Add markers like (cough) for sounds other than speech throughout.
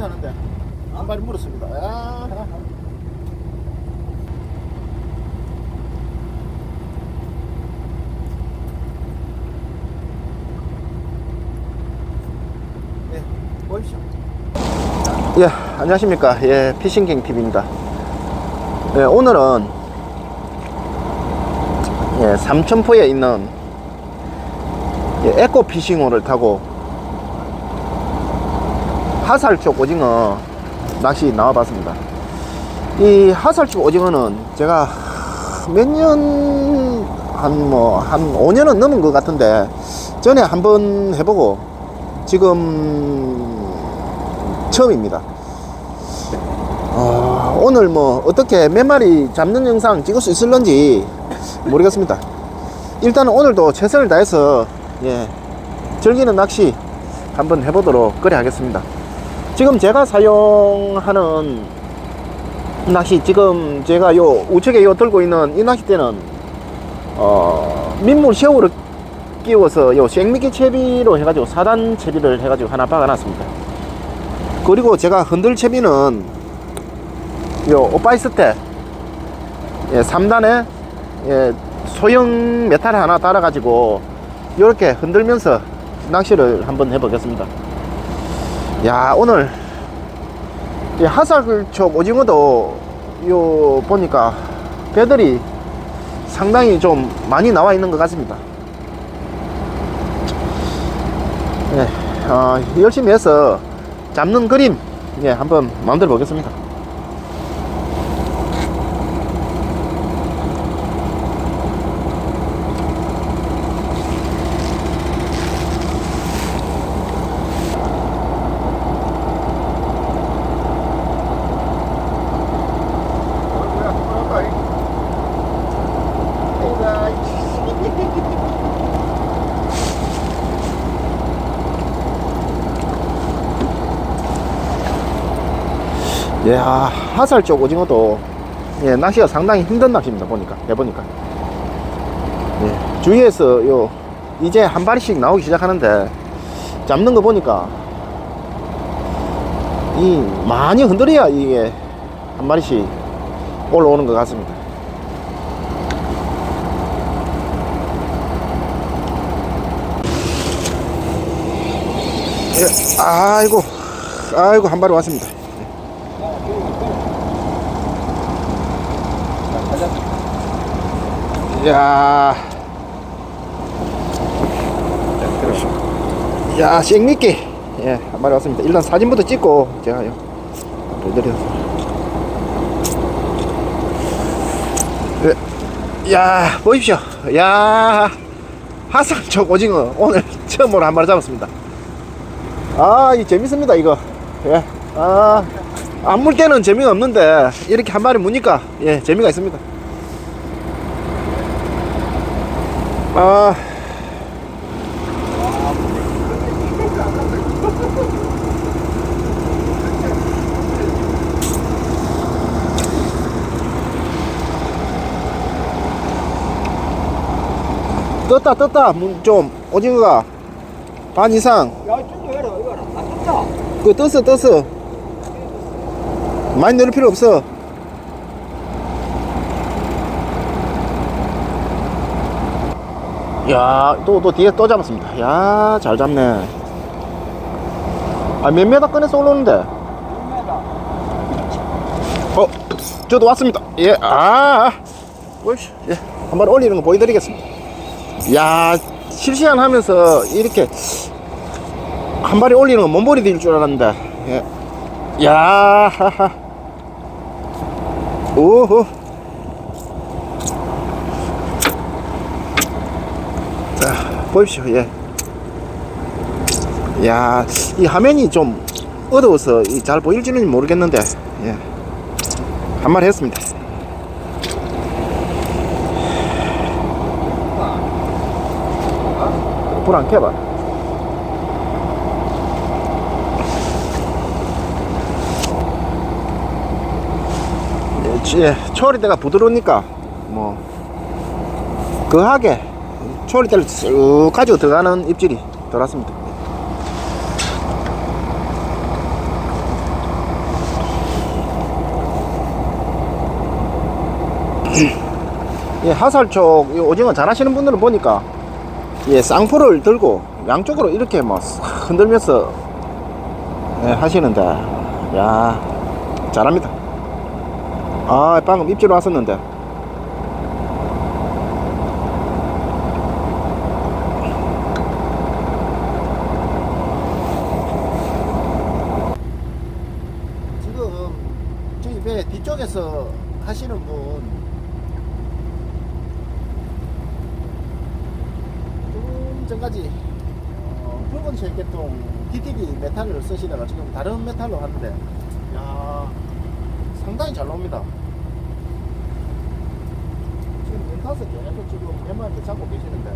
하는데 한 마리 물었습니다. 보십시오. 예, 안녕하십니까. 예, 피싱갱 TV입니다. 예, 오늘은 예, 삼천포에 있는 예, 에코 피싱호를 타고 하살 쪽 오징어 낚시 나와봤습니다. 이 하살 쪽 오징어는 제가 몇 년, 한 뭐, 한 5년은 넘은 것 같은데, 전에 한번 해보고, 지금 처음입니다. 어, 오늘 뭐, 어떻게 몇 마리 잡는 영상 찍을 수 있을런지 모르겠습니다. 일단은 오늘도 최선을 다해서, 예, 즐기는 낚시 한번 해보도록 그래 하겠습니다. 지금 제가 사용하는 낚시 지금 제가 요 우측에 요 들고 있는 이 낚싯대는 어 민물 쉐어를 끼워서 요 생미끼 채비로 해가지고 4단 채비를 해가지고 하나 박아놨습니다. 그리고 제가 흔들 채비는 요 오빠이스테 예, 3단에 예, 소형 메탈 하나 달아가지고 이렇게 흔들면서 낚시를 한번 해보겠습니다. 야 오늘 이 하살쪽 오징어도 요 보니까 배들이 상당히 좀 많이 나와 있는 것 같습니다. 예, 어, 열심히 해서 잡는 그림 예, 한번 만들어 보겠습니다. 예, 아, 하살 쪽 오징어도 예, 낚시가 상당히 힘든 낚시입니다. 보니까 해보니까 예, 주위에서 요 이제 한 마리씩 나오기 시작하는데 잡는 거 보니까 이 많이 흔들어야 이게 한 마리씩 올라오는 것 같습니다. 예, 아이고, 아이고 한 마리 왔습니다. 야. 야, 생미끼. 예, 한 마리 왔습니다. 일단 사진부터 찍고 제가 요. 보여드려서. 예. 야, 보십시오. 야, 하상적 오징어 오늘 (laughs) 처음으로 한 마리 잡았습니다. 아, 이 재밌습니다, 이거. 예. 아, 안 물 때는 재미가 없는데 이렇게 한 마리 무니까 예, 재미가 있습니다. 아. 떴다 떴다 문- 좀 오징어가 반 이상. 아, 떴다. 그 떴어 떴어 많이 내릴 필요 없어 야, 또, 또 뒤에 또 잡았습니다. 야, 잘 잡네. 아, 몇 메다 꺼내서 올라오는데? 어, 저도 왔습니다. 예, 아, 오이씨, 예, 한번 올리는 거 보여드리겠습니다. 야, 실시간 하면서 이렇게 한 마리 올리는 건 몸버리 될줄 알았는데, 예. 야, 하하. 오호. 자, 보십시오, 예. 야, 이 화면이 좀 어두워서 이잘 보일지는 모르겠는데, 예. 한 마리 했습니다. 불안 켜봐. 예, 치- 예, 초리대가 부드러우니까, 뭐, 거하게 초월대를 쭉 가지고 들어가는 입질이 들어왔습니다. (clears throat) 예, 하살 쪽 오징어 잘 하시는 분들은 보니까 예, 쌍포를 들고 양쪽으로 이렇게 뭐 흔들면서 예, 하시는데 야 잘합니다. 아 방금 입질 왔었는데. 배 뒤쪽에서 하시는 분. 조금 전까지 어, 붉은 쉐개통 DTD 메탈을 쓰시다가 지금 다른 메탈로 하는데 야 상당히 잘 나옵니다. 지금 연타서 계속 지금 웬만하게 잡고 계시는데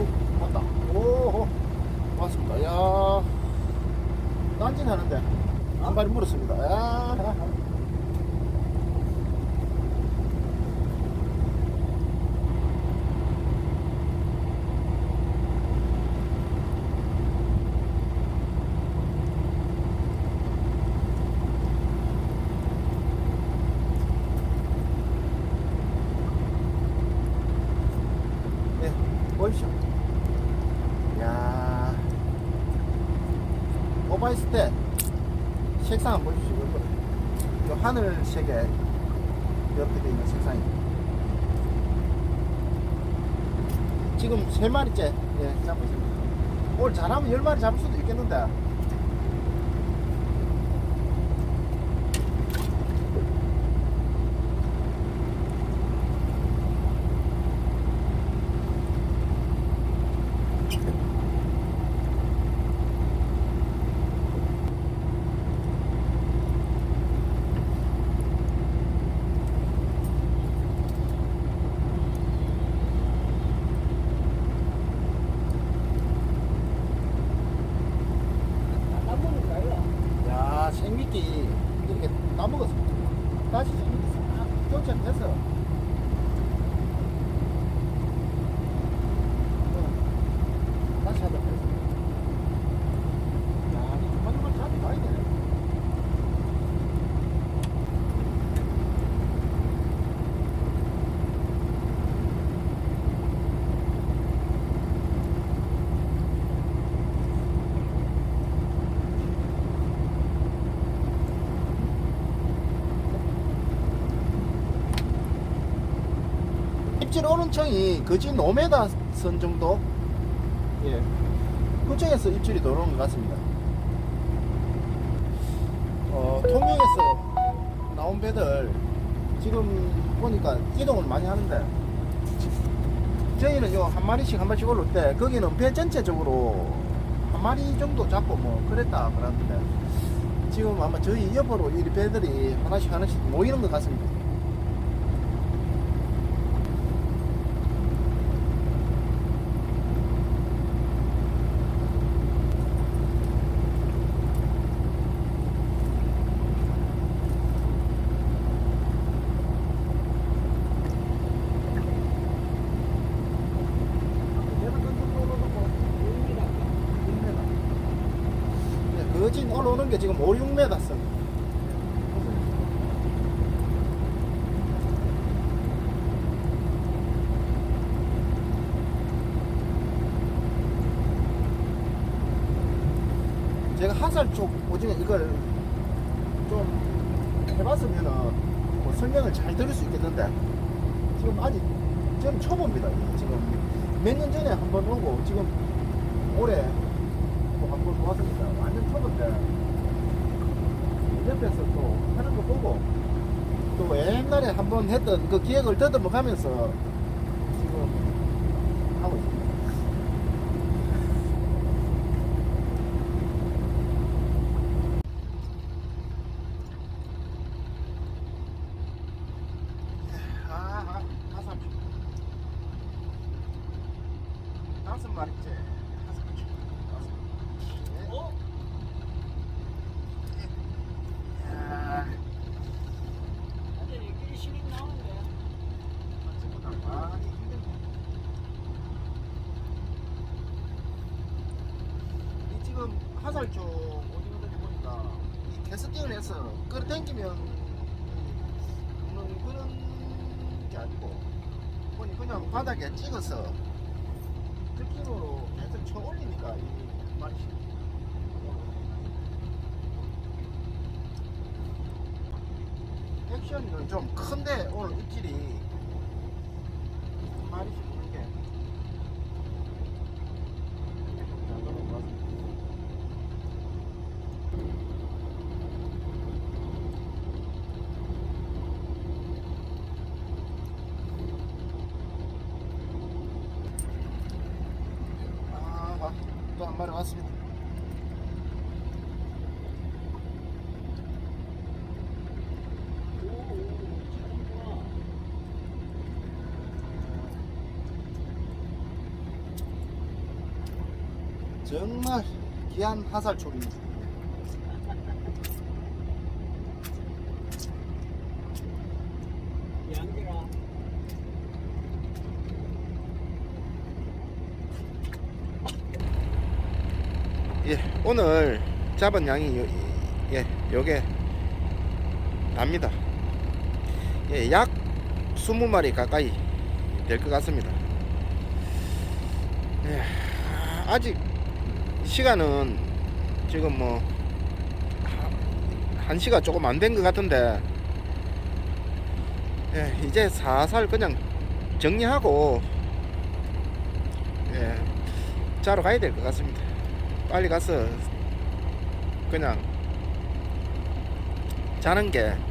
어, 왔다. 오, 왔습니다. 야, 딴짓하는데 한 발이 물었습니다. 야. 네, 보십시오. 야 오바이스 때 색상 한번. 이거, 이 하늘색에 옆에 돼 있는 색상이. 지금 세 마리째 예, 잡고 있습니다. 오늘 잘하면 열 마리 잡을 수도 있겠는데. 1 0 0 이렇게 따먹었습니다. 다시 1 0 0 쫓아내서 입질 오른청이 거진 5m 선 정도? 예. 그쪽에서 입질이 들어오는 것 같습니다. 어, 통영에서 나온 배들 지금 보니까 이동을 많이 하는데 저희는 요한 마리씩 한 마리씩 올릴 때 거기는 배 전체적으로 한 마리 정도 잡고 뭐 그랬다 그러는데 지금 아마 저희 옆으로 이 배들이 하나씩 하나씩 모이는 것 같습니다. 네, 거진 올라오는 게 지금 5, 6m 선. 제가 하살 쪽 오징어 이걸 좀 해봤으면은 뭐 설명을 잘 들을 수 있겠는데 지금 아직 저는 초보입니다. 지금 몇 년 전에 한번 오고 지금 올해 또 한번 왔으니까 완전 초보인데 옆에서 또 하는 거 보고 또 옛날에 한번 했던 그 기억을 더듬어 가면서 지금 하고 있습니다. 다섯 다섯 마리째 다섯 마리 다섯 마리. 네. 어? 화살 쪽 오징어들이 보니까 이 캐스팅을 해서 끌어당기면 먹는 그런 게 아니고 보니 그냥 바닥에 찍어서 들기로 계속 쳐 올리니까 이 말이 액션은 좀 큰데 오늘 입질이 한마리씩 오는 게 잘 넘어간 것 같습니다. 아, 또 한 마리 왔습니다. 정말 귀한 화살촉입니다. 양계가 예, 오늘 잡은 양이 요, 예, 요게 납니다. 예, 약 20마리 가까이 될 것 같습니다. 예, 아직 시간은 지금 뭐한 시가 조금 안 된 것 같은데 예, 이제 살살 그냥 정리하고 예, 자러 가야 될 것 같습니다. 빨리 가서 그냥 자는 게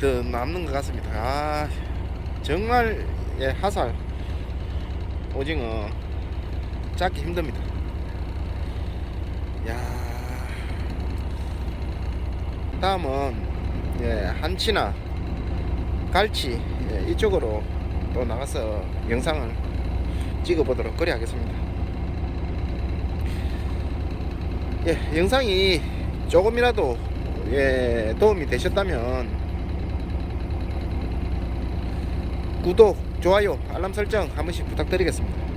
더 남는 것 같습니다. 아, 정말 예, 화살 오징어 잡기 힘듭니다. 야, 다음은 예, 한치나 갈치 예, 이쪽으로 또 나가서 영상을 찍어보도록 그리 하겠습니다. 예, 영상이 조금이라도 예, 도움이 되셨다면 구독, 좋아요, 알람 설정 한 번씩 부탁드리겠습니다.